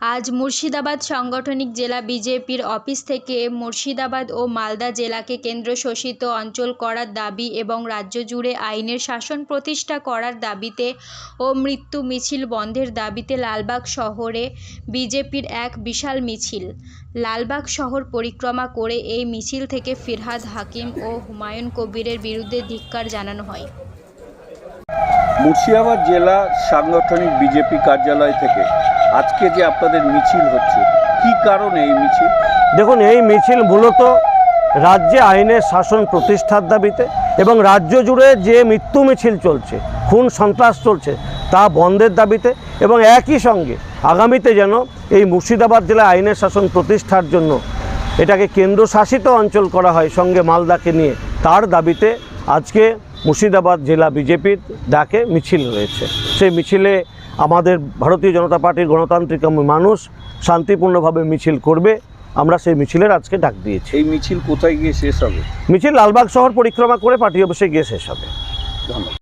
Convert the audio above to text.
আজ মুর্শিদাবাদ সাংগঠনিক জেলা বিজেপির অফিস থেকে মুর্শিদাবাদ ও মালদা জেলাকে কেন্দ্রশাসিত অঞ্চল করার দাবি এবং রাজ্য জুড়ে আইনের শাসন প্রতিষ্ঠা করার দাবিতে ও মৃত্যু মিছিল বন্ধের দাবিতে লালবাগ শহরে বিজেপির এক বিশাল মিছিল। লালবাগ শহর পরিক্রমা করে এই মিছিল থেকে ফিরহাদ হাকিম ও হুমায়ুন কবিরের বিরুদ্ধে ধিক্কার জানানো হয়। মুর্শিদাবাদ জেলা সাংগঠনিক বিজেপি কার্যালয় থেকে আজকে যে আপনাদের মিছিল হচ্ছে, কি কারণে এই মিছিল? দেখুন, এই মিছিল মূলত রাজ্যে আইনের শাসন প্রতিষ্ঠার দাবিতে এবং রাজ্য জুড়ে যে মৃত্যু মিছিল চলছে, খুন সন্ত্রাস চলছে, তা বন্ধের দাবিতে এবং একই সঙ্গে আগামীতে যেন এই মুর্শিদাবাদ জেলায় আইনের শাসন প্রতিষ্ঠার জন্য এটাকে কেন্দ্রশাসিত অঞ্চল করা হয় সঙ্গে মালদাকে নিয়ে, তার দাবিতে আজকে মুর্শিদাবাদ জেলা বিজেপির ডাকে মিছিল রয়েছে। সেই মিছিলে আমাদের ভারতীয় জনতা পার্টির গণতান্ত্রিক মানুষ শান্তিপূর্ণভাবে মিছিল করবে। আমরা সেই মিছিলের আজকে ডাক দিয়েছি। এই মিছিল কোথায় গিয়ে শেষ হবে? মিছিল লালবাগ শহর পরিক্রমা করে পার্টি অফিসে গিয়ে শেষ হবে। ধন্যবাদ।